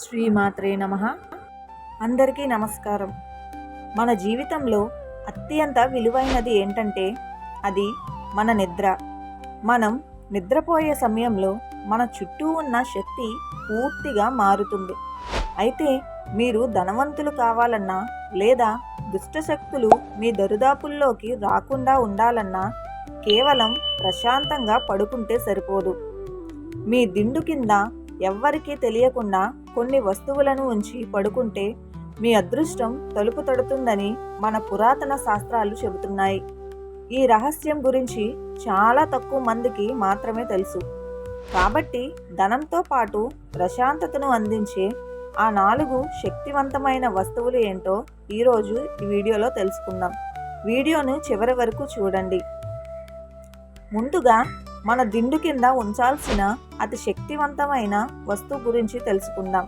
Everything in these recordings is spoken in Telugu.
శ్రీమాత్రే నమ. అందరికీ నమస్కారం. మన జీవితంలో అత్యంత విలువైనది ఏంటంటే అది మన నిద్ర. మనం నిద్రపోయే సమయంలో మన చుట్టూ ఉన్న శక్తి పూర్తిగా మారుతుంది. అయితే మీరు ధనవంతులు కావాలన్నా లేదా దుష్టశక్తులు మీ దరిదాపుల్లోకి రాకుండా ఉండాలన్నా కేవలం ప్రశాంతంగా పడుకుంటే సరిపోదు. మీ దిండు కింద ఎవ్వరికీ తెలియకుండా కొన్ని వస్తువులను ఉంచి పడుకుంటే మీ అదృష్టం తలుపు తడుతుందని మన పురాతన శాస్త్రాలు చెబుతున్నాయి. ఈ రహస్యం గురించి చాలా తక్కువ మందికి మాత్రమే తెలుసు. కాబట్టి ధనంతో పాటు ప్రశాంతతను అందించే ఆ నాలుగు శక్తివంతమైన వస్తువులు ఏంటో ఈరోజు ఈ వీడియోలో తెలుసుకుందాం. వీడియోను చివరి వరకు చూడండి. ముందుగా మన దిండు కింద ఉంచాల్సిన అతి శక్తివంతమైన వస్తువు గురించి తెలుసుకుందాం.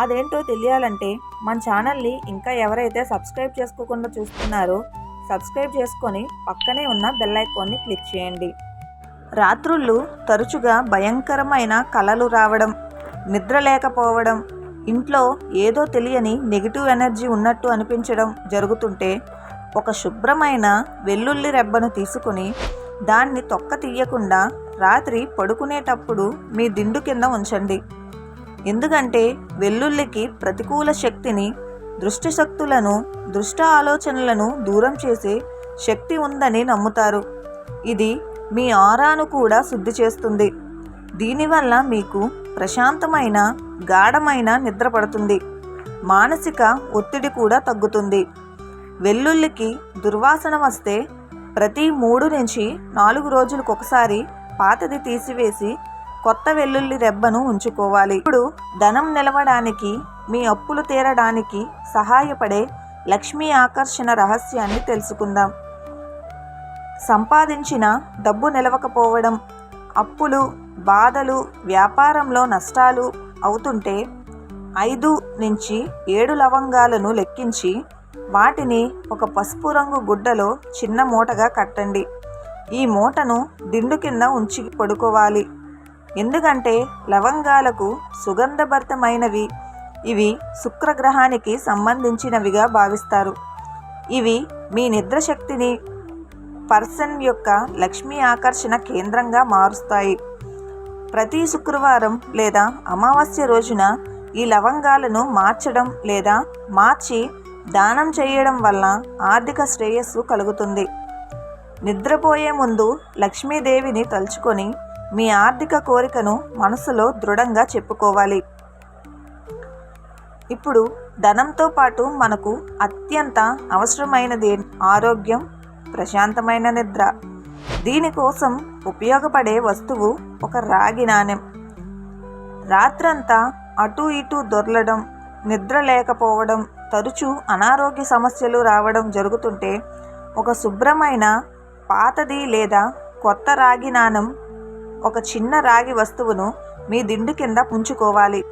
అదేంటో తెలియాలంటే మన ఛానల్ని ఇంకా ఎవరైతే సబ్స్క్రైబ్ చేసుకోకుండా చూస్తున్నారో సబ్స్క్రైబ్ చేసుకొని పక్కనే ఉన్న బెల్ ఐకాన్ని క్లిక్ చేయండి. రాత్రుళ్ళు తరచుగా భయంకరమైన కలలు రావడం నిద్ర లేకపోవడం ఇంట్లో ఏదో తెలియని నెగిటివ్ ఎనర్జీ ఉన్నట్టు అనిపించడం జరుగుతుంటే ఒక శుభ్రమైన వెల్లుల్లి రెబ్బను తీసుకుని దాన్ని తొక్క తీయకుండా రాత్రి పడుకునేటప్పుడు మీ దిండు కింద ఉంచండి. ఎందుకంటే వెల్లుల్లికి ప్రతికూల శక్తిని దృష్టి శక్తులను దృష్ట ఆలోచనలను దూరం చేసే శక్తి ఉందని నమ్ముతారు. ఇది మీ ఆరాను కూడా శుద్ధి చేస్తుంది. దీనివల్ల మీకు ప్రశాంతమైన గాఢమైన నిద్ర పడుతుంది. మానసిక ఒత్తిడి కూడా తగ్గుతుంది. వెల్లుల్లికి దుర్వాసన వస్తే ప్రతి మూడు నుంచి నాలుగు రోజులకు ఒకసారి పాతది తీసివేసి కొత్త వెల్లుల్లి రెబ్బను ఉంచుకోవాలి. ఇప్పుడు ధనం నిలవడానికి మీ అప్పులు తీరడానికి సహాయపడే లక్ష్మీ ఆకర్షణ రహస్యాన్ని తెలుసుకుందాం. సంపాదించిన డబ్బు నిలవకపోవడం అప్పులు బాధలు వ్యాపారంలో నష్టాలు అవుతుంటే ఐదు నుంచి ఏడు లవంగాలను లెక్కించి వాటిని ఒక పసుపు రంగు గుడ్డలో చిన్న మూటగా కట్టండి. ఈ మూటను దిండు కింద ఉంచి పడుకోవాలి. ఎందుకంటే లవంగాలకు సుగంధభరితమైనవి. ఇవి శుక్రగ్రహానికి సంబంధించినవిగా భావిస్తారు. ఇవి మీ నిద్రశక్తిని పర్సన్ యొక్క లక్ష్మీ ఆకర్షణ కేంద్రంగా మారుస్తాయి. ప్రతి శుక్రవారం లేదా అమావాస్య రోజున ఈ లవంగాలను మార్చడం లేదా మార్చి దానం చేయడం వల్ల ఆర్థిక శ్రేయస్సు కలుగుతుంది. నిద్రపోయే ముందు లక్ష్మీదేవిని తలుచుకొని మీ ఆర్థిక కోరికను మనసులో దృఢంగా చెప్పుకోవాలి. ఇప్పుడు ధనంతో పాటు మనకు అత్యంత అవసరమైనది ఆరోగ్యం ప్రశాంతమైన నిద్ర. దీనికోసం ఉపయోగపడే వస్తువు ఒక రాగి నాణెం. రాత్రంతా అటు ఇటు దొర్లడం. నిద్ర లేకపోవడం తరచూ అనారోగ్య సమస్యలు రావడం జరుగుతుంటే ఒక శుభ్రమైన పాతది లేదా కొత్త రాగి నాణం ఒక చిన్న రాగి వస్తువును మీ దిండు కింద ఉంచుకోవాలి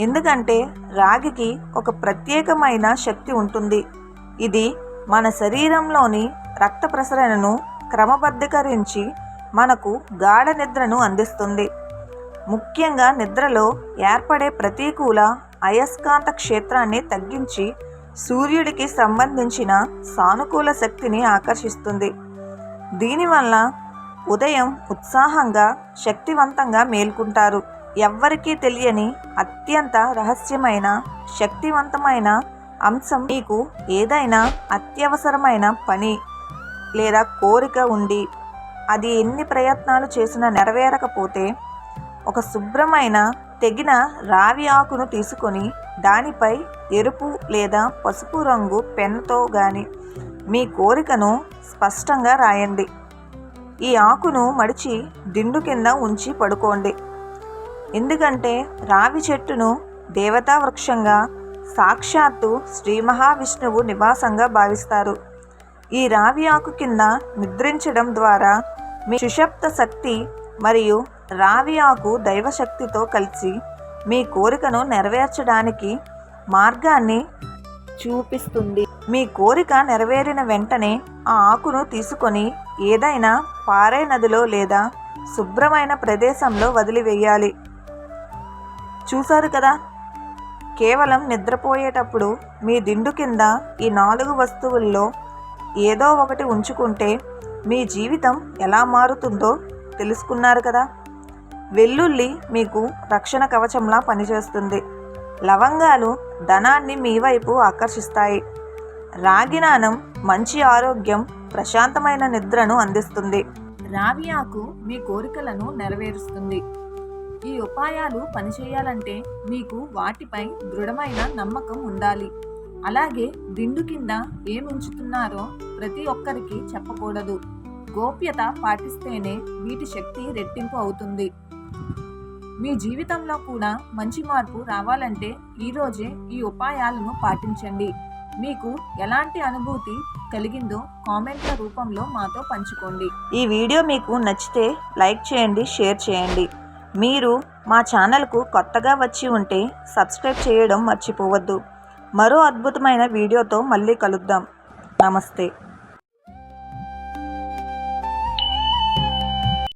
ఎందుకంటే రాగికి ఒక ప్రత్యేకమైన శక్తి ఉంటుంది. ఇది మన శరీరంలోని రక్త ప్రసరణను క్రమబద్ధీకరించి మనకు గాఢ నిద్రను అందిస్తుంది. ముఖ్యంగా నిద్రలో ఏర్పడే ప్రతికూల అయస్కాంత క్షేత్రాన్ని తగ్గించి సూర్యుడికి సంబంధించిన సానుకూల శక్తిని ఆకర్షిస్తుంది. దీనివల్ల ఉదయం ఉత్సాహంగా శక్తివంతంగా మేల్కుంటారు. ఎవ్వరికీ తెలియని అత్యంత రహస్యమైన శక్తివంతమైన అంశం మీకు ఏదైనా అత్యవసరమైన పని లేదా కోరిక ఉండి అది ఎన్ని ప్రయత్నాలు చేసినా నెరవేరకపోతే ఒక శుభ్రమైన తెగిన రావి ఆకును తీసుకొని దానిపై ఎరుపు లేదా పసుపు రంగు పెన్తో గాని మీ కోరికను స్పష్టంగా రాయండి. ఈ ఆకును మడిచి దిండు కింద ఉంచి పడుకోండి. ఎందుకంటే రావి చెట్టును దేవతా వృక్షంగా సాక్షాత్తు శ్రీ మహావిష్ణువు నివాసంగా భావిస్తారు. ఈ రావి ఆకు కింద నిద్రించడం ద్వారా మీ సుషప్త శక్తి మరియు రావి ఆకు దైవశక్తితో కలిసి మీ కోరికను నెరవేర్చడానికి మార్గాన్ని చూపిస్తుంది. మీ కోరిక నెరవేరిన వెంటనే ఆ ఆకును తీసుకొని ఏదైనా పారే నదిలో లేదా శుభ్రమైన ప్రదేశంలో వదిలివేయాలి. చూశారు కదా? కేవలం నిద్రపోయేటప్పుడు మీ దిండు కింద ఈ నాలుగు వస్తువుల్లో ఏదో ఒకటి ఉంచుకుంటే మీ జీవితం ఎలా మారుతుందో తెలుసుకున్నారు కదా? వెల్లుల్లి మీకు రక్షణ కవచంలా పనిచేస్తుంది. లవంగాలు ధనాన్ని మీ వైపు ఆకర్షిస్తాయి. రాగినానం మంచి ఆరోగ్యం ప్రశాంతమైన నిద్రను అందిస్తుంది. రావి ఆకు మీ కోరికలను నెరవేరుస్తుంది. ఈ ఉపాయాలు పనిచేయాలంటే మీకు వాటిపై దృఢమైన నమ్మకం ఉండాలి. అలాగే దిండు కింద ఏముంచుతున్నారో ప్రతి ఒక్కరికి చెప్పకూడదు. గోప్యత పాటిస్తేనే వీటి శక్తి రెట్టింపు అవుతుంది. మీ జీవితంలో కూడా మంచి మార్పు రావాలంటే ఈరోజే ఈ ఉపాయాలను పాటించండి. మీకు ఎలాంటి అనుభూతి కలిగిందో కామెంట్ల రూపంలో మాతో పంచుకోండి. ఈ వీడియో మీకు నచ్చితే లైక్ చేయండి షేర్ చేయండి. మీరు మా ఛానల్కు కొత్తగా వచ్చి ఉంటే సబ్స్క్రైబ్ చేయడం మర్చిపోవద్దు. మరో అద్భుతమైన వీడియోతో మళ్ళీ కలుద్దాం. నమస్తే.